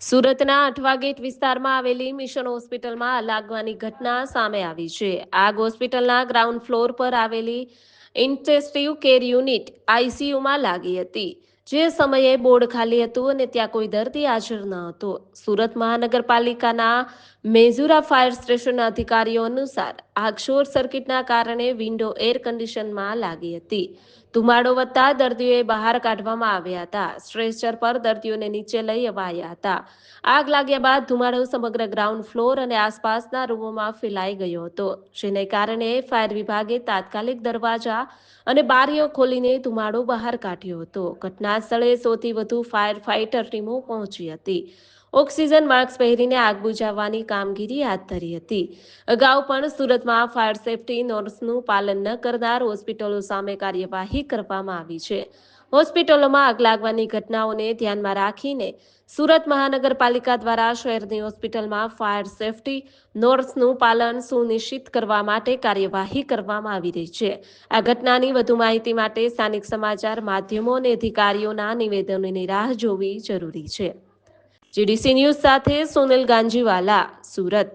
સુરતના અઠવા ગેટ વિસ્તારમાં આવેલી મિશન હોસ્પિટલમાં લાગવાની ઘટના સામે આવી છે. આગ હોસ્પિટલના ગ્રાઉન્ડ ફ્લોર પર આવેલી ઇન્ટેન્સિવ કેર યુનિટ આઈસીયુમાં લાગી હતી. જે સમયે બોર્ડ ખાલી હતું અને ત્યાં કોઈ દર્દી હાજર ન હતો. સુરત મહાનગરપાલિકાના મેઝુરા ફાયર સ્ટેશનના અધિકારીઓ અનુસાર આગ શોર્ટ સર્કિટના કારણે વિન્ડો એર કન્ડિશનમાં લાગી હતી. ધુમાડો વધતા દર્દીઓએ બહાર કાઢવામાં આવ્યા હતા. સ્ટ્રેચર પર દર્દીઓને નીચે લઈ અવાયા હતા. આગ લાગ્યા બાદ ધુમાડો સમગ્ર ગ્રાઉન્ડ ફ્લોર અને આસપાસના રૂમોમાં ફેલાઈ ગયો હતો. જેને કારણે ફાયર વિભાગે તાત્કાલિક દરવાજા અને બારીઓ ખોલીને ધુમાડો બહાર કાઢ્યો હતો. ઘટના સ્થળે સૌથી વધુ ફાયર ફાઇટર ટીમો પહોંચી હતી. ઓક્સિજન માસ્ક પહેરીને આગ બુઝાવવાની કામગીરી હાથ ધરી હતી. અગાઉ પણ સુરતમાં ફાયર સેફટી નોર્મ્સનું પાલન ન કરનાર હોસ્પિટલો સામે કાર્યવાહી કરવામાં આવી છે. હોસ્પિટલોમાં આગ લાગવાની ઘટનાઓને ધ્યાનમાં રાખીને સુરત મહાનગરપાલિકા દ્વારા શહેરની હોસ્પિટલમાં ફાયર સેફટી નોર્મ્સનું પાલન સુનિશ્ચિત કરવા માટે કાર્યવાહી કરવામાં આવી રહી છે. આ ઘટનાની વધુ માહિતી માટે સ્થાનિક સમાચાર માધ્યમો અને અધિકારીઓના નિવેદનોની રાહ જોવી જરૂરી છે. જીડીસી ન્યૂઝ સાથે સોનલ ગાંજીવાલા સુરત.